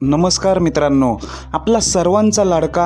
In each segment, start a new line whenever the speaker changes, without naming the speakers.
नमस्कार मित्रांनो आपला सर्वांचा लाडका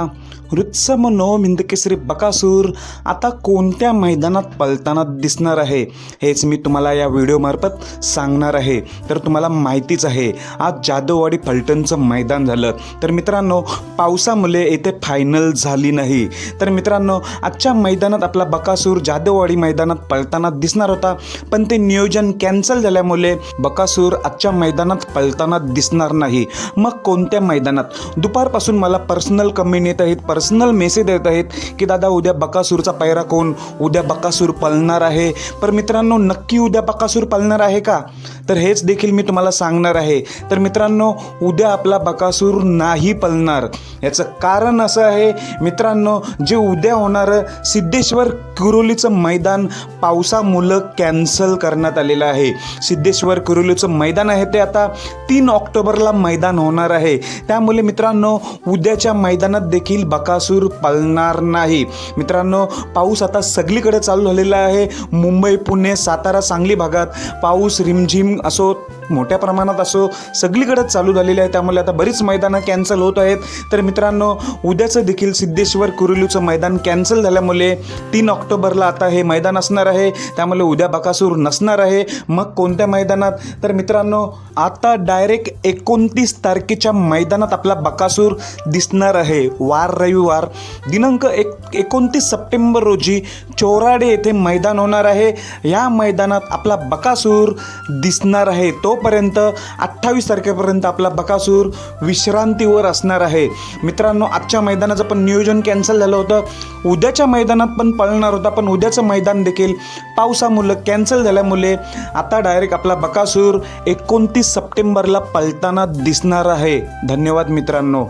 हृत्सम नो हिंदकेसरी बकासूर आता कोणत्या मैदानात पलताना दिसणार आहे हेच मी तुम्हाला या व्हिडिओमार्फत सांगणार आहे. तर तुम्हाला माहितीच आहे आज जादववाडी फलटणचं मैदान झालं. तर मित्रांनो पावसामुळे येथे फायनल झाली नाही. तर मित्रांनो आजच्या मैदानात आपला बकासूर जादववाडी मैदानात पळताना दिसणार होता पण ते नियोजन कॅन्सल झाल्यामुळे बकासूर आजच्या मैदानात पळताना दिसणार नाही. मग कोणत्या मैदानात? दुपारपासून मला पर्सनल कमेंट येत आहेत पर्सनल मेसेज येत आहेत की दादा उद्या बकासूरचा पैरा कोण? उद्या बकासूर पळणार आहे. पर मित्रांनो नक्की उद्या बकासूर पळणार आहे का? तर हेच देखील मी तुम्हाला सांगणार आहे. तर मित्रांनो उद्या आपला बकासूर नाही पळणार याचं कारण असं आहे मित्रांनो जे उद्या होणारं सिद्धेश्वर कुरोलीचं मैदान पावसामुळं कॅन्सल करण्यात आलेलं आहे. सिद्धेश्वर कुरोलीचं मैदान आहे ते आता तीन ऑक्टोबरला मैदान होणार आहे. त्यामुळे मित्रांनो उद्याच्या मैदानात देखील बकासूर पळणार नाही. मित्रांनो पाऊस आता सगळीकडे चालू झालेला आहे. मुंबई पुणे सातारा सांगली भागात पाऊस रिमझिम असो मोठ्या प्रमाणात असो सगळीकडेच चालू झालेली आहे. त्यामुळे आता बरीच मैदानं कॅन्सल होत आहेत. तर मित्रांनो उद्याचं देखील सिद्धेश्वर कुरुलीचं मैदान कॅन्सल झाल्यामुळे तीन ऑक्टोबरला आता हे मैदान असणार आहे. त्यामुळे उद्या बकासूर नसणार आहे. मग कोणत्या मैदानात? तर मित्रांनो आता डायरेक्ट एकोणतीस तारखेच्या मैदानात आपला बकासूर दिसणार आहे. वार रविवार. दिनांक एक एकोणतीस सप्टेंबर रोजी चोराडे येथे मैदान होणार आहे. या मैदानात आपला बकासूर दिसणार आहे. तो पर्यंत अठ्ठावीस तारखेपर्यंत आपला बकासूर विश्रांतीवर असणार आहे. मित्रांनो आजच्या मैदानाचं पण नियोजन कॅन्सल झालं होतं. उद्याच्या मैदानात पण पळणार होता पण उद्याचं मैदान देखील पावसामुळं कॅन्सल झाल्यामुळे आता डायरेक्ट आपला बकासूर एकोणतीस सप्टेंबरला पळताना दिसणार आहे. धन्यवाद मित्रांनो.